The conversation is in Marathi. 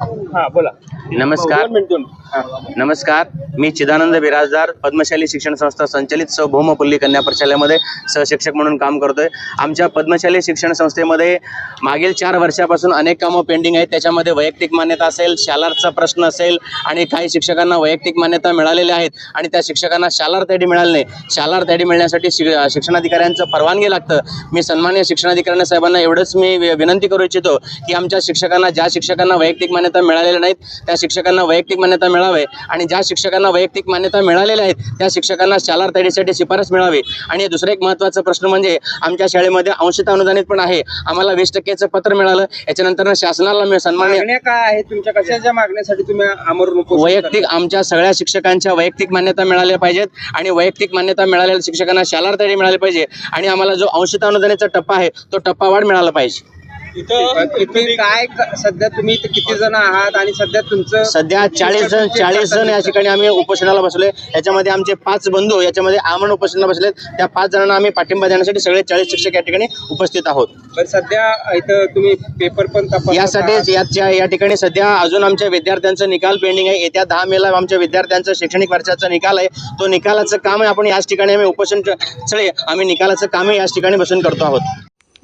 हा बोला. नमस्कार. नमस्कार. मी चिदानंद बिराजदार पद्मशाली शिक्षण संस्था संचलित स भौमपल्ली कन्या प्रशालेमध्ये सहशिक्षक म्हणून काम करतोय. आमच्या पद्मशाली शिक्षण संस्थेमध्ये मागील चार वर्षापासून अनेक कामं पेंडिंग आहेत. त्याच्यामध्ये वैयक्तिक मान्यता असेल शालारचा प्रश्न असेल आणि काही शिक्षकांना वैयक्तिक मान्यता मिळालेल्या आहेत आणि त्या शिक्षकांना शालार तयारी मिळाली नाही. शालार तयारी मिळण्यासाठी शिक शिक्षणाधिकाऱ्यांचं परवानगी लागतं. मी सन्मान्य शिक्षणाधिकारी साहेबांना एवढंच मी विनंती करू इच्छितो की आमच्या शिक्षकांना ज्या शिक्षकांना वैयक्तिक मान्यता मिळालेल्या नाहीत त्या शिक्षकांना वैयक्तिक मान्यता मिळावे आणि ज्या शिक्षकांना वैयक्तिक मान्यता मिळालेल्या आहेत त्या शिक्षकांना शालार तयारीसाठी शिफारस मिळावी. आणि दुसरा एक महत्त्वाचा प्रश्न म्हणजे आमच्या शाळेमध्ये अंशतः अनुदानित पण आहे. आम्हाला वीस टक्केचं पत्र मिळालं याच्यानंतर शासनाला सन्मान्य मागण्या काय आहेत तुमच्या? कशाच्या मागण्यासाठी तुम्ही उपोषण वैयक्तिक आमच्या सगळ्या शिक्षकांच्या वैयक्तिक मान्यता मिळाल्या पाहिजेत आणि वैयक्तिक मान्यता मिळालेल्या शिक्षकांना शालार तयारी मिळाली पाहिजे. आणि आम्हाला जो अंशतः अनुदानाचा टप्पा आहे तो टप्पा वाढ मिळाला पाहिजे. किती काय सध्या तुम्ही इथे किती जण आहात आणि सध्या तुमचं सध्या चाळीस जण चाळीस जण या ठिकाणी आम्ही उपोषणाला बसलोय. याच्यामध्ये आमचे पाच बंधू याच्यामध्ये आमरण उपोषणाला बसलेत. त्या पाच जणांना आम्ही पाठिंबा देण्यासाठी सगळे चाळीस शिक्षक या ठिकाणी उपस्थित आहोत. पण सध्या इथं तुम्ही पेपर पण यासाठीच. याच्या या ठिकाणी सध्या अजून आमच्या विद्यार्थ्यांचा निकाल पेंडिंग आहे. येत्या दहा मेला आमच्या विद्यार्थ्यांचा शैक्षणिक वर्षाचा निकाल आहे. तो निकालाचं काम आहे. आपण याच ठिकाणी आम्ही उपोषण स्थळी आम्ही निकालाचं कामही याच ठिकाणी बसून करतो आहोत.